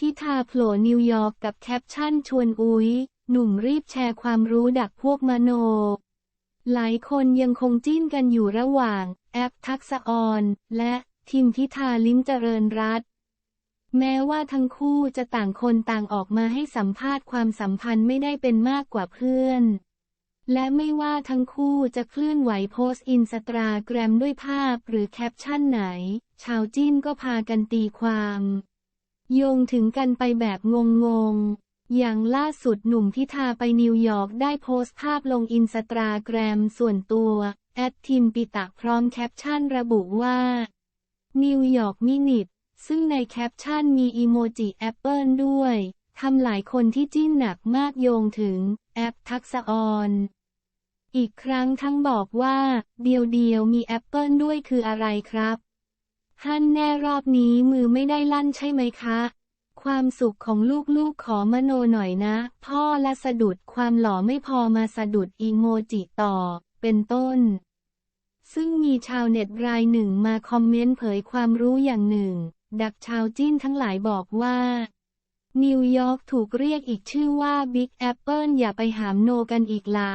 ทิธาโผล่นิวยอร์กกับแคปชั่นชวนอุ้ย หนุ่มรีบแชร์ความรู้ดักพวกมโน หลายคนยังคงจิ้นกันอยู่ระหว่าง แอปทักษออน และทิมพิธาลิ้มเจริญรัตแม้ว่าทั้งคู่จะต่างคนต่างออกมาให้สัมภาษณ์ความสัมพันธ์ไม่ได้เป็นมากกว่าเพื่อน และไม่ว่าทั้งคู่จะเคลื่อนไหวโพสต์อินสตาแกรมด้วยภาพหรือแคปชั่นไหน ชาวจิ้นก็พากันตีความ โยงถึงกันไปแบบงงๆ อย่างล่าสุดหนุ่มพิธาไปนิวยอร์กได้โพสต์ภาพลงอินสตาแกรมส่วนตัว แอดทิมปิตะพร้อมแคปชั่นระบุว่านิวยอร์กมินิทซึ่งในแคปชั่นมีอีโมจิแอปเปิลด้วยทำหลายคนที่จิ้นหนักมากโยงถึง แอปทักษออนอีกครั้งทั้งบอกว่า เดียวเดียวมีแอปเปิลด้วยคืออะไรครับ ฮั่นแน่รอบนี้มือไม่ได้ลั่นใช่ไหมคะ ความสุขของลูกๆขอมโนหน่อยนะ พ่อละสะดุดความหล่อไม่พอมาสะดุดอีโมจิต่อ เป็นต้น ซึ่งมีชาวเน็ตรายหนึ่งมาคอมเมนต์เผยความรู้อย่างหนึ่ง ดักชาวจิ้นทั้งหลายบอกว่า นิวยอร์กถูกเรียกอีกชื่อว่าบิ๊กแอปเปิลอย่าไปหามโนกันอีกละ